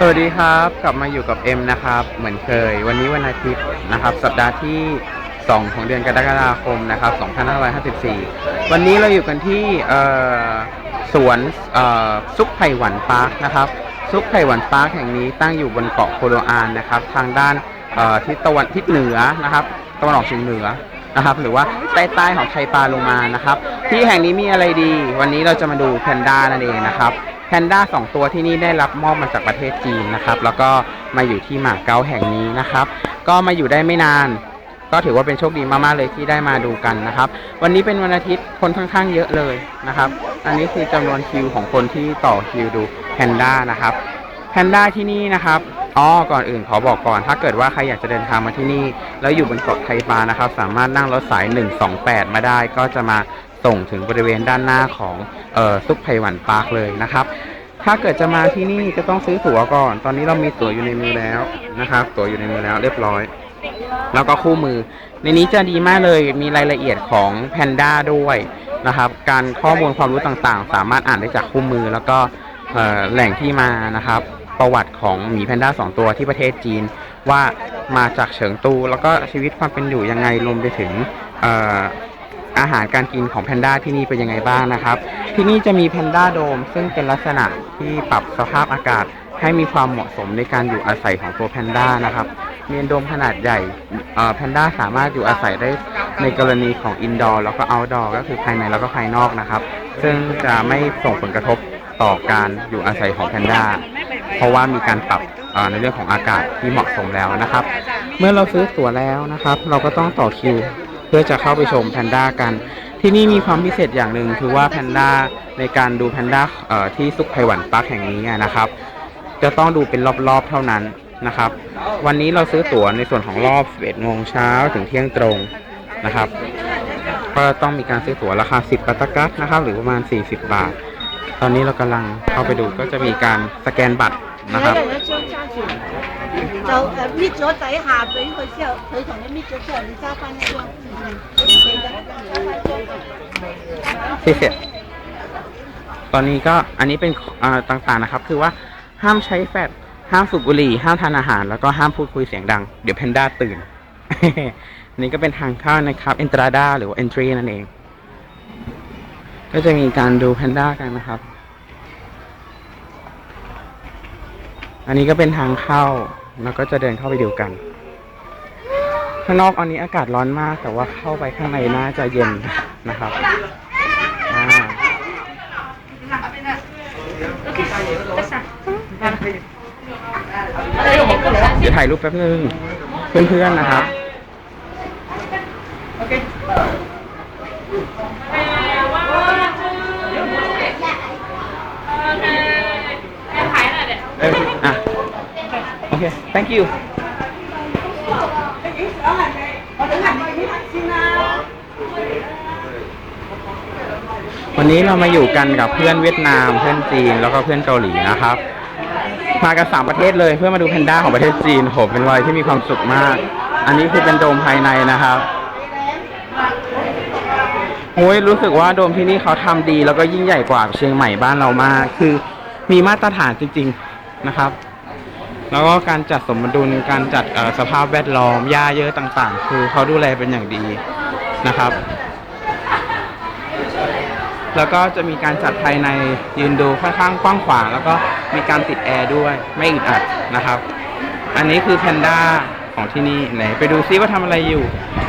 สวัสดีครับกลับมาอยู่กับเอ็มนะครับ เหมือนเคย วันนี้วันอาทิตย์นะครับ สัปดาห์ที่ 2 ของเดือนกรกฎาคมนะครับ2554 วันนี้เราอยู่กันที่สวนซุปไผ่หวันปาร์คนะครับซุปไผ่หวันปาร์คแห่งนี้ตั้งอยู่บนเกาะโคโลอานนะครับ ทางด้านทิศตะวันทิศเหนือนะครับตะวันออกเฉียงเหนือ นะครับ หรือว่าใต้ใต้ของไทยปาลงมานะครับ ที่แห่งนี้มีอะไรดี วันนี้เราจะมาดูแพนด้านั่นเองนะครับแพนด้าสองตัวที่นี่ได้รับมอบมาจากประเทศจีนนะครับ แล้วก็มาอยู่ที่หมาเก๊าแห่งนี้นะครับ ก็มาอยู่ได้ไม่นาน ก็ถือว่าเป็นโชคดีมากๆเลยที่ได้มาดูกันนะครับ วันนี้เป็นวันอาทิตย์คนค่อนข้างเยอะเลยนะครับ อันนี้คือจำนวนคิวของคนที่ต่อคิวดูแพนด้านะครับแพนด้าที่นี่นะครับ อ๋อก่อนอื่นขอบอกก่อน ถ้าเกิดว่าใครอยากจะเดินทางมาที่นี่ แล้วอยู่บนเกาะไทปานะครับ สามารถนั่งรถสาย 128 มาได้ ก็จะมาส่งถึงบริเวณด้านหน้าของเอ่อซุปไพหวันปาร์คเลยนะครับ ถ้าเกิดจะมาที่นี่จะต้องซื้อตั๋วก่อน ตอนนี้เรามีตั๋วอยู่ในมือแล้วนะครับ ตั๋วอยู่ในมือแล้วเรียบร้อย แล้วก็คู่มือ ในนี้จะดีมากเลย มีรายละเอียดของแพนด้าด้วยนะครับ การข้อมูลความรู้ต่างๆ สามารถอ่านได้จากคู่มือ แล้วก็แหล่งที่มานะครับ ประวัติของหมีแพนด้าสองตัวที่ประเทศจีน ว่ามาจากเฉิงตู แล้วก็ชีวิตความเป็นอยู่ยังไงรวมไปถึงออาหารการกินของแพนด้าที่นี่เป็นยังไงบ้างนะครับ ที่นี่จะมีแพนด้าโดม ซึ่งเป็นลักษณะที่ปรับสภาพอากาศให้มีความเหมาะสมในการอยู่อาศัยของตัวแพนด้านะครับเมียนโดมขนาดใหญ่แพนด้าสามารถอยู่อาศัยได้ในกรณีของอินดอร์แล้วก็เอาท์ดอร์ก็คือภายในแล้วก็ภายนอกนะครับ ซึ่งจะไม่ส่งผลกระทบต่อการอยู่อาศัยของแพนด้า เพราะว่ามีการปรับในเรื่องของอากาศที่เหมาะสมแล้วนะครับ เมื่อเราซื้อตั๋วแล้วนะครับ เราก็ต้องต่อคิว เพื่อจะเข้าไปชมแพนด้ากัน ที่นี่มีความพิเศษอย่างหนึ่งคือว่าแพนด้าในการดูแพนด้าที่ซุกไพหวันปาร์คแห่งนี้นะครับ จะต้องดูเป็นรอบๆเท่านั้นนะครับ วันนี้เราซื้อตั๋วในส่วนของรอบ 11โมงเช้าถึงเที่ยงตรงนะครับ ก็ต้องมีการซื้อตั๋วราคา 10ปัตตะกัสนะครับ หรือประมาณ 40 บาท ตอนนี้เรากำลังเข้าไปดูก็จะมีการสแกนบัตรนะครับ 一张揸住，就诶搣咗底下俾佢之后，佢同你搣咗之后，你揸翻一张。ที่เสร็จ ตอนนี้ก็อันนี้เป็นอ่าต่างๆนะครับ คือว่าห้ามใช้แฟลชห้ามสูบบุหรี่ ห้ามทานอาหาร แล้วก็ห้ามพูดคุยเสียงดัง เดี๋ยวแพนด้าตื่น นี่ก็เป็นทางเข้านะครับ e n t r a d a หรือว่า entry นั่นเอง ก็จะมีการดูแพนด้ากันนะครับ อันนี้ก็เป็นทางเข้า แล้วก็จะเดินเข้าไปดูกัน ข้างนอกอันนี้อากาศร้อนมาก แต่ว่าเข้าไปข้างในน่าจะเย็นนะครับเดี๋ยวถ่ายรูปแป๊บนึง เพื่อนๆนะครับเอออะโอเค thank you วันนี้เรามาอยู่กันกับเพื่อนเวียดนาม เพื่อนจีนแล้วก็เพื่อนเกาหลีนะครับ มากันสามประเทศเลยเพื่อมาดูแพนด้าของประเทศจีนโหเป็นวัยที่มีความสุขมาก อันนี้คือเป็นโดมภายในนะครับโอ้ยรู้สึกว่าโดมที่นี่เขาทำดีแล้วก็ยิ่งใหญ่กว่าเชียงใหม่บ้านเรามาก คือมีมาตรฐานจริง ๆ นะครับ แล้วก็การจัดสมดุลการจัดสภาพแวดล้อมหญ้าเยอะต่างๆ คือเขาดูแลเป็นอย่างดีนะครับ แล้วก็จะมีการจัดภายในยืนดูค่อนข้างกว้างขวางแล้วก็มีการติดแอร์ด้วยไม่อึดอัดนะครับ อันนี้คือแพนด้าของที่นี่ไหนไปดูซิว่าทำอะไรอยู่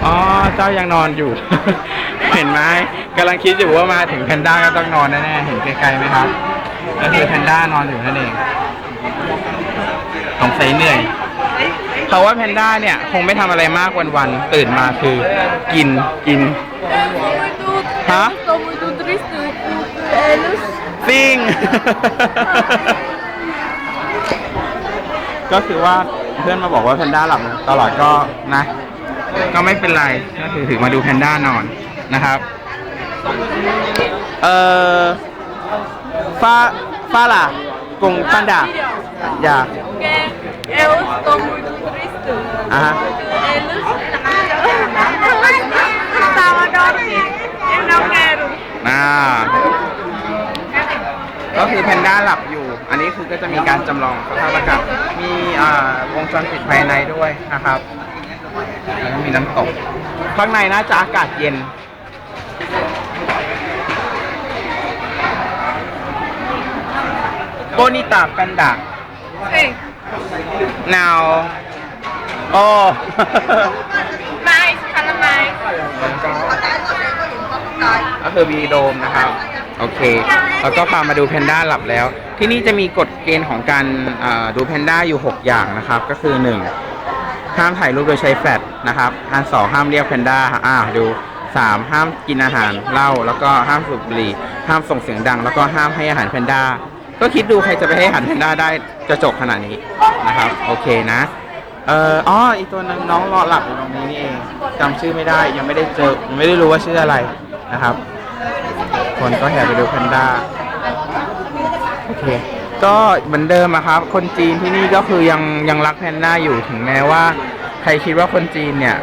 อ๋อ เจ้ายังนอนอยู่ เห็นไหมกำลังคิดอยู่ว่ามาถึงแพนด้าก็ต้องนอนแน่ๆ เห็นไกลๆไหมครับ ก็คือแพนด้านอนอยู่นั่นเอง สงสัยเหนื่อยเขาว่าแพนด้าเนี่ย คงไม่ทำอะไรมากวันๆ ตื่นมาคือ กินกินฮะ Estou muito triste por eles. ซิ่งก็คือว่าเพื่อนมาบอกว่าแพนด้าหลับตลอดก็นะ ก็ไม่เป็นไรก็คือถือมาดูแพนด้านอนนะครับ เอ่อฟาฟาล่ะ กงปันดาอย่า Porque eu estou muito triste. อะฮะ Eles estavam dormindo. Eu não quero. อ่าก็คือแพนด้าหลับอยู่ อันนี้คือก็จะมีการจำลองสภาพอากาศมีอ่าวงจรปิดภายในด้วยนะครับแล้วก็มีน้ำตก ข้างในน่าจะอากาศเย็น โบนิตาแปนดา Sí. now โอ้ Mais, fala mais. ก็คือมีโดมนะครับ โอเค แล้วก็พามาดูแพนด้าหลับแล้ว ที่นี่จะมีกฎเกณฑ์ของการอ่าดูแพนด้าอยู่ 6 อย่างนะครับ ก็คือ 1 ห้ามถ่ายรูปโดยใช้แฟลชนะครับ อันสองห้ามเรียกแพนด้าอ่าดู 3 ห้ามกินอาหารเหล้าแล้วก็ห้ามสูบบุหรี่ ห้ามส่งเสียงดัง แล้วก็ห้ามให้อาหารแพนด้า ก็คิดดูใครจะไปให้หารแพนด้าได้กระจกขนาดนี้นะครับ โอเคนะ เอ่ออ๋ออีกตัวนึงน้องรอหลับอยู่ตรงนี้นี่เองจำชื่อไม่ได้ยังไม่ได้เจอยังไม่ได้รู้ว่าชื่ออะไรนะครับ คนก็แห่ไปดูแพนด้าโอเคก็เหมือนเดิมอะครับ คนจีนที่นี่ก็คือยังยังรักแพนด้าอยู่ถึงแม้ว่า ใครคิดว่าคนจีนเนี่ย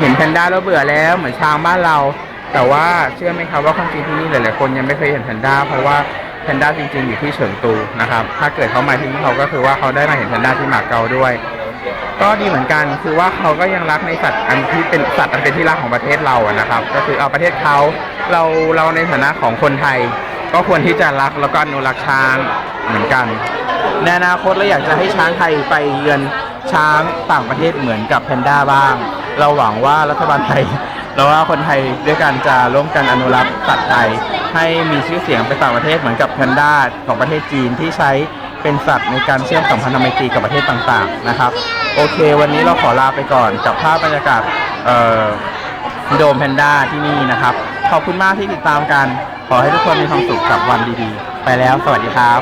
เห็นแพนด้าแล้วเบื่อแล้วเหมือนช้างบ้านเรา แต่ว่าเชื่อไหมครับว่าคนจีนที่นี่หลายๆคนยังไม่เคยเห็นแพนด้าเพราะว่า พนด้าจริงๆ อยู่ที่เฉิงตูนะครับ ถ้าเกิดเขามาที่นี่เขาก็คือว่าเขาได้มาเห็นแพนด้าที่มาเก๊าด้วย ก็ดีเหมือนกันคือว่าเขาก็ยังรักในสัตว์อันที่เป็นสัตว์อันเป็นที่รักของประเทศเราอะนะครับ ก็คือเอาประเทศเขาเราเราในฐานะของคนไทย ก็ควรที่จะรักแล้วก็อนุรักษ์ช้างเหมือนกันในอนาคตเราอยากจะให้ช้างไทยไปเยือนช้างต่างประเทศเหมือนกับแพนด้าบ้าง เราหวังว่ารัฐบาลไทย เราว่าคนไทยด้วยกันจะร่วมกันอนุรักษ์สัตว์ไทย ให้มีชื่อเสียงไปต่างประเทศเหมือนกับแพนด้าของประเทศจีนที่ใช้เป็นสัตว์ในการเชื่อมสัมพันธไมตรีกับประเทศต่างๆนะครับ โอเค วันนี้เราขอลาไปก่อนกับภาพบรรยากาศโดมแพนด้าที่นี่นะครับ ขอบคุณมากที่ติดตามกัน ขอให้ทุกคนมีความสุขกับวันดีๆ ไปแล้ว สวัสดีครับ